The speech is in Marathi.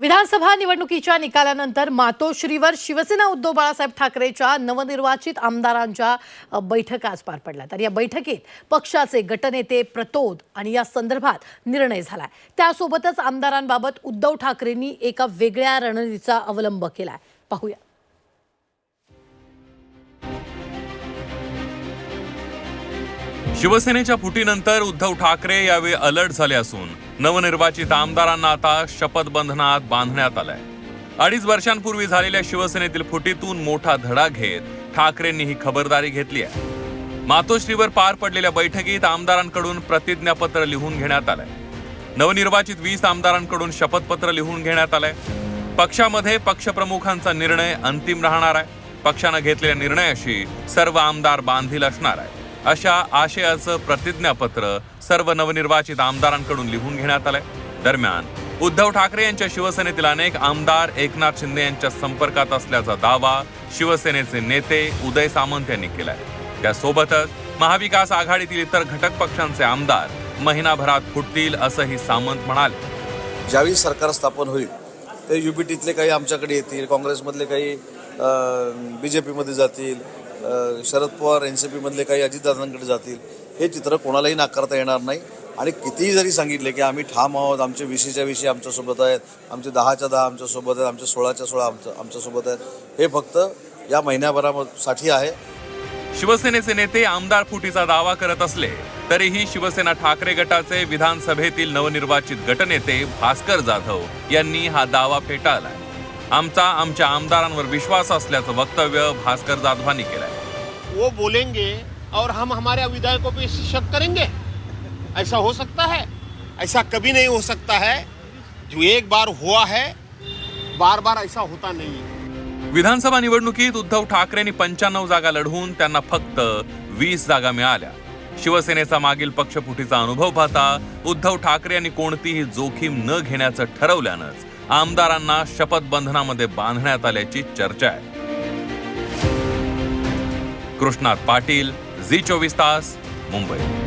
विधानसभा निवडणुकीच्या निकालानंतर मातोश्रीवर शिवसेना उद्धव बाळासाहेब ठाकरेच्या नवनिर्वाचित आमदारांच्या बैठका आज पार पडल्या. तर या बैठकीत पक्षाचे गटनेते प्रतोद आणि या संदर्भात निर्णय झालाय. त्यासोबतच आमदारांबाबत उद्धव ठाकरेंनी एका वेगळ्या रणनीतीचा अवलंब केलाय. पाहूया. शिवसेनेच्या फुटीनंतर उद्धव ठाकरे यावेळी अलर्ट झाले असून नवनिर्वाचित आमदारांना आता शपथबंधनात बांधण्यात आलंय. अडीच वर्षांपूर्वी झालेल्या शिवसेनेतील फुटीतून मोठा धडा घेत ठाकरेंनी ही खबरदारी घेतली आहे. मातोश्रीवर पार पडलेल्या बैठकीत आमदारांकडून प्रतिज्ञापत्र लिहून घेण्यात आलंय. नवनिर्वाचित वीस आमदारांकडून शपथपत्र लिहून घेण्यात आलंय. पक्षामध्ये पक्षप्रमुखांचा निर्णय अंतिम राहणार आहे. पक्षानं घेतलेल्या निर्णयाशी सर्व आमदार बांधील असणार आहे अशा आशयाचं प्रतिज्ञापत्र सर्व नवनिर्वाचित आमदारांकडून लिहून घेण्यात आलंय. दरम्यान उद्धव ठाकरे यांच्या शिवसेनेतील अनेक आमदार एकनाथ शिंदे यांच्या संपर्कात असल्याचा दावा शिवसेनेचे नेते उदय सामंत यांनी केलाय. त्यासोबतच महाविकास आघाडीतील इतर घटक पक्षांचे आमदार महिनाभरात फुटतील असंही सामंत म्हणाले. ज्यावेळी सरकार स्थापन होईल ते यू बी टीतले काही आमच्याकडे येतील काँग्रेसमधले काही बी जे पीमध्ये जातील शरद पवार एन सी पीमधले काही अजितदादांकडे जातील. हे चित्र कोणालाही नाकारता येणार नाही. आणि कितीही जरी सांगितले की आम्ही ठाम आहोत आमचे विशीच्या विशी आमच्यासोबत आहेत आमचे दहाच्या दहा आमच्यासोबत आहेत आमचे सोळाच्या सोळा आमच्या आमच्यासोबत आहेत. हे फक्त या महिन्याभरासाठी आहे. शिवसेनेचे नेते आमदार फुटीचा दावा करत असले तरीही शिवसेना ठाकरे गटाचे विधानसभेतील नवनिर्वाचित गटनेते भास्कर जाधव यांनी हा दावा फेटाळलाय. आमचा आमच्या आमदारांवर विश्वास असल्याचं वक्तव्य भास्कर जाधवांनी केलंय. वो बोलेंगे और हम हमारे विधायकों पे शक करेंगे। ऐसा हो सकता है? ऐसा कभी नहीं हो सकता है। जो एक बार हुआ है बार बार ऐसा होता नहीं विधानसभा निवडणुकीत उद्धव ठाकरेंनी पंच्याण्णव जागा लढवून त्यांना फक्त वीस जागा मिळाल्या. शिवसेनेचा मागील पक्षफुटीचा अनुभव पाहता उद्धव ठाकरे यांनी कोणतीही जोखीम न घेण्याचं ठरवल्यानंच आमदारांना शपथबंधनामध्ये बांधण्यात आल्याची चर्चा आहे. कृष्णात पाटील झी चोवीस तास मुंबई.